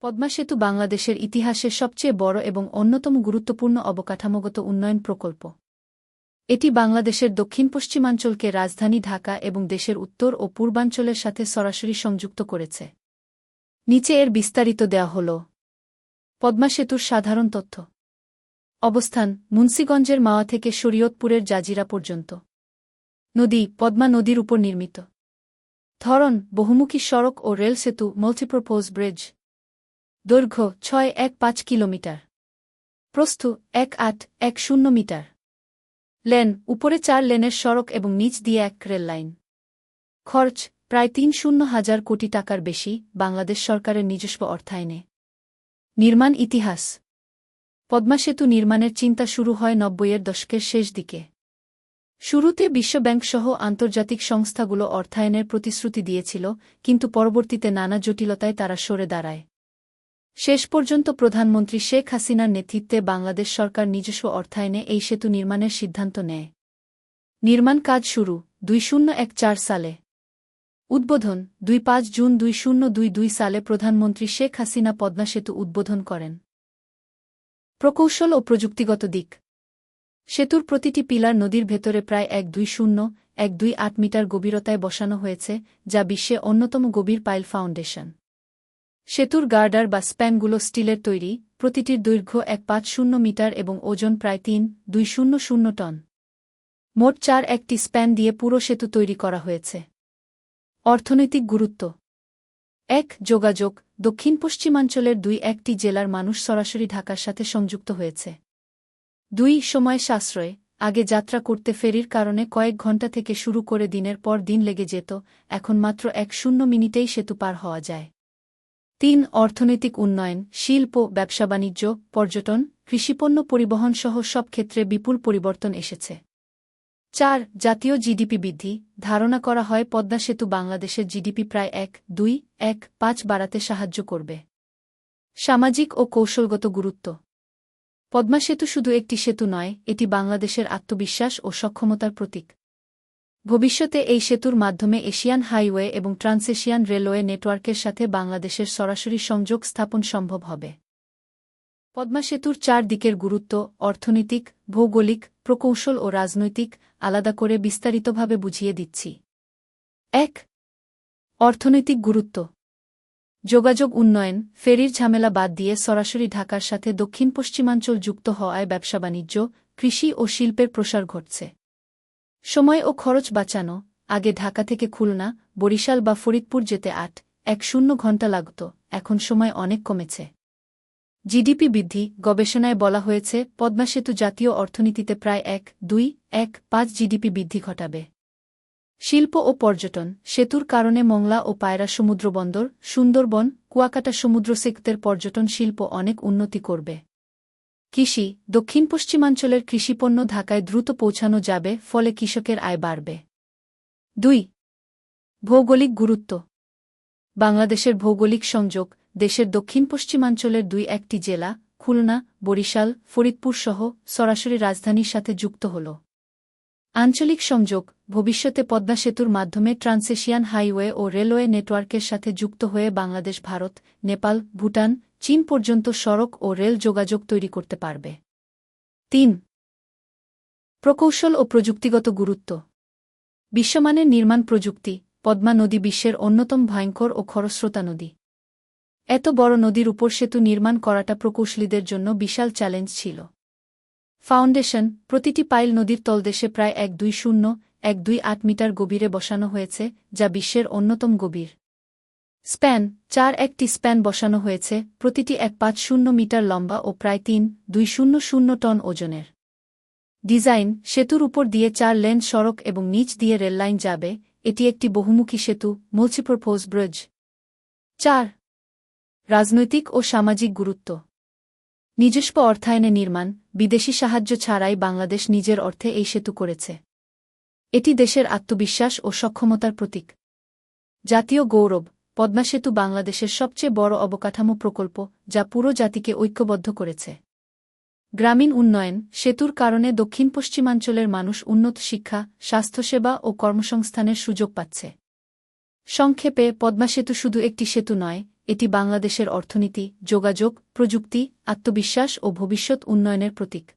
পদ্মা সেতু বাংলাদেশের ইতিহাসের সবচেয়ে বড় এবং অন্যতম গুরুত্বপূর্ণ অবকাঠামোগত উন্নয়ন প্রকল্প। এটি বাংলাদেশের দক্ষিণ পশ্চিমাঞ্চলকে রাজধানী ঢাকা এবং দেশের উত্তর ও পূর্বাঞ্চলের সাথে সরাসরি সংযুক্ত করেছে। নিচে এর বিস্তারিত দেওয়া হল। পদ্মা সেতুর সাধারণ তথ্য। অবস্থান, মুন্সীগঞ্জের মাওয়া থেকে শরীয়তপুরের জাজিরা পর্যন্ত। নদী, পদ্মা নদীর উপর নির্মিত। ধরন, বহুমুখী সড়ক ও রেল সেতু মাল্টিপ্রপোজ ব্রিজ দৈর্ঘ্য ছয় এক পাঁচ কিলোমিটার। প্রস্থ এক আট এক শূন্য মিটার। লেন, উপরে চার লেনের সড়ক এবং নিচ দিয়ে এক রেল লাইন। খরচ প্রায় তিন শূন্য হাজার কোটি টাকার বেশি বাংলাদেশ সরকারের নিজস্ব অর্থায়নে। নির্মাণ ইতিহাস। পদ্মা সেতু নির্মাণের চিন্তা শুরু হয় নব্বইয়ের দশকের শেষ দিকে। শুরুতে বিশ্বব্যাংকসহ আন্তর্জাতিক সংস্থাগুলো অর্থায়নের প্রতিশ্রুতি দিয়েছিল, কিন্তু পরবর্তীতে নানা জটিলতায় তারা সরে দাঁড়ায়। শেষ পর্যন্ত প্রধানমন্ত্রী শেখ হাসিনার নেতৃত্বে বাংলাদেশ সরকার নিজস্ব অর্থায়নে এই সেতু নির্মাণের সিদ্ধান্ত নেয়। নির্মাণ কাজ শুরু দুই শূন্য এক চার সালে। উদ্বোধন দুই পাঁচ জুন দুই শূন্য দুই দুই সালে প্রধানমন্ত্রী শেখ হাসিনা পদ্মা সেতু উদ্বোধন করেন। প্রকৌশল ও প্রযুক্তিগত দিক। সেতুর প্রতিটি পিলার নদীর ভেতরে প্রায় এক দুই শূন্য এক দুই আট মিটার গভীরতায় বসানো হয়েছে, যা বিশ্বে অন্যতম গভীর পাইল ফাউন্ডেশন। সেতুর গার্ডার বা স্প্যানগুলো স্টিলের তৈরি, প্রতিটির দৈর্ঘ্য এক পাঁচ শূন্য মিটার এবং ওজন প্রায় তিন, দুই শূন্য শূন্য টন। মোট চার একটি স্প্যান দিয়ে পুরো সেতু তৈরি করা হয়েছে। অর্থনৈতিক গুরুত্ব। এক, যোগাযোগ। দক্ষিণ পশ্চিমাঞ্চলের দুই একটি জেলার মানুষ সরাসরি ঢাকার সাথে সংযুক্ত হয়েছে। দুই, সময় সাশ্রয়। আগে যাত্রা করতে ফেরির কারণে কয়েক ঘণ্টা থেকে শুরু করে দিনের পর দিন লেগে যেত, এখন মাত্র এক শূন্য মিনিটেই সেতু পার হওয়া যায়। তিন অর্থনৈতিক উন্নয়ন, শিল্প, ব্যবসা বাণিজ্য, পর্যটন কৃষিপণ্য পরিবহন সহ সব ক্ষেত্রে বিপুল পরিবর্তন এসেছে। চার, জাতীয় জিডিপি বৃদ্ধি। ধারণা করা হয় পদ্মা সেতু বাংলাদেশের জিডিপি প্রায় এক, দুই, এক, পাঁচ বাড়াতে সাহায্য করবে। সামাজিক ও কৌশলগত গুরুত্ব। পদ্মা সেতু শুধু একটি সেতু নয়, এটি বাংলাদেশের আত্মবিশ্বাস ও সক্ষমতার প্রতীক। ভবিষ্যতে এই সেতুর মাধ্যমে এশিয়ান হাইওয়ে এবং ট্রান্সএশিয়ান রেলওয়ে নেটওয়ার্কের সাথে বাংলাদেশের সরাসরি সংযোগ স্থাপন সম্ভব হবে। পদ্মা সেতুর চার দিকের গুরুত্ব, অর্থনৈতিক, ভৌগোলিক, প্রকৌশল ও রাজনৈতিক, আলাদা করে বিস্তারিতভাবে বুঝিয়ে দিচ্ছি। এক, অর্থনৈতিক গুরুত্ব। যোগাযোগ উন্নয়ন, ফেরির ঝামেলা বাদ দিয়ে সরাসরি ঢাকার সাথে দক্ষিণ পশ্চিমাঞ্চল যুক্ত হওয়ায় ব্যবসা বাণিজ্য, কৃষি ও শিল্পের প্রসার ঘটছে। সময় ও খরচ বাঁচানো, আগে ঢাকা থেকে খুলনা, বরিশাল বা ফরিদপুর যেতে আট, এক শূন্য ঘণ্টা লাগত, এখন সময় অনেক কমেছে। জিডিপি বৃদ্ধি, গবেষণায় বলা হয়েছে, পদ্মা সেতু জাতীয় অর্থনীতিতে প্রায় এক, দুই, এক, পাঁচ জিডিপি বৃদ্ধি ঘটাবে। শিল্প ও পর্যটন, সেতুর কারণে মংলা ও পায়রা সমুদ্রবন্দর সুন্দরবন, কুয়াকাটা সমুদ্র সেক্তের পর্যটন শিল্প অনেক উন্নতি করবে। কৃষি দক্ষিণ পশ্চিমাঞ্চলের কৃষিপণ্য ঢাকায় দ্রুত পৌঁছানো যাবে, ফলে কৃষকের আয় বাড়বে। দুই, ভৌগোলিক গুরুত্ব। বাংলাদেশের ভৌগোলিক সংযোগ, দেশের দক্ষিণ পশ্চিমাঞ্চলের দুই একটি জেলা, খুলনা, বরিশাল, ফরিদপুর সহ সরাসরি রাজধানীর সাথে যুক্ত হল। আঞ্চলিক সংযোগ, ভবিষ্যতে পদ্মা সেতুর মাধ্যমে ট্রান্সেশিয়ান হাইওয়ে ও রেলওয়ে নেটওয়ার্কের সাথে যুক্ত হয়ে বাংলাদেশ, ভারত, নেপাল, ভুটান চীন পর্যন্ত সড়ক ও রেল যোগাযোগ তৈরি করতে পারবে। তিন, প্রকৌশল ও প্রযুক্তিগত গুরুত্ব। বিশ্বমানের নির্মাণ প্রযুক্তি, পদ্মা নদী বিশ্বের অন্যতম ভয়ঙ্কর ও খরস্রোতা নদী। এত বড় নদীর উপর সেতু নির্মাণ করাটা প্রকৌশলীদের জন্য বিশাল চ্যালেঞ্জ ছিল। ফাউন্ডেশন, প্রতিটি পাইল নদীর তলদেশে প্রায় এক দুই শূন্য, এক দুই আট মিটার গভীরে বসানো হয়েছে, যা বিশ্বের অন্যতম গভীর। স্প্যান, চার একটি স্প্যান বসানো হয়েছে, প্রতিটি এক পাঁচ শূন্য মিটার লম্বা ও প্রায় তিন, দুই শূন্য শূন্য টন ওজনের। ডিজাইন, সেতুর উপর দিয়ে চার লেন সড়ক এবং নিচ দিয়ে রেললাইন যাবে, এটি একটি বহুমুখী সেতু মাল্টিপ্রপোজ ব্রিজ চার, রাজনৈতিক ও সামাজিক গুরুত্ব। নিজস্ব অর্থায়নে নির্মাণ, বিদেশি সাহায্য ছাড়াই বাংলাদেশ নিজের অর্থে এই সেতু করেছে। এটি দেশের আত্মবিশ্বাস ও সক্ষমতার প্রতীক। জাতীয় গৌরব পদ্মা সেতু বাংলাদেশের সবচেয়ে বড় অবকাঠামো প্রকল্প, যা পুরো জাতিকে ঐক্যবদ্ধ করেছে। গ্রামীণ উন্নয়ন, সেতুর কারণে দক্ষিণ পশ্চিমাঞ্চলের মানুষ উন্নত শিক্ষা, স্বাস্থ্যসেবা ও কর্মসংস্থানের সুযোগ পাচ্ছে। সংক্ষেপে, পদ্মা সেতু শুধু একটি সেতু নয়, এটি বাংলাদেশের অর্থনীতি, যোগাযোগ, প্রযুক্তি, আত্মবিশ্বাস ও ভবিষ্যৎ উন্নয়নের প্রতীক।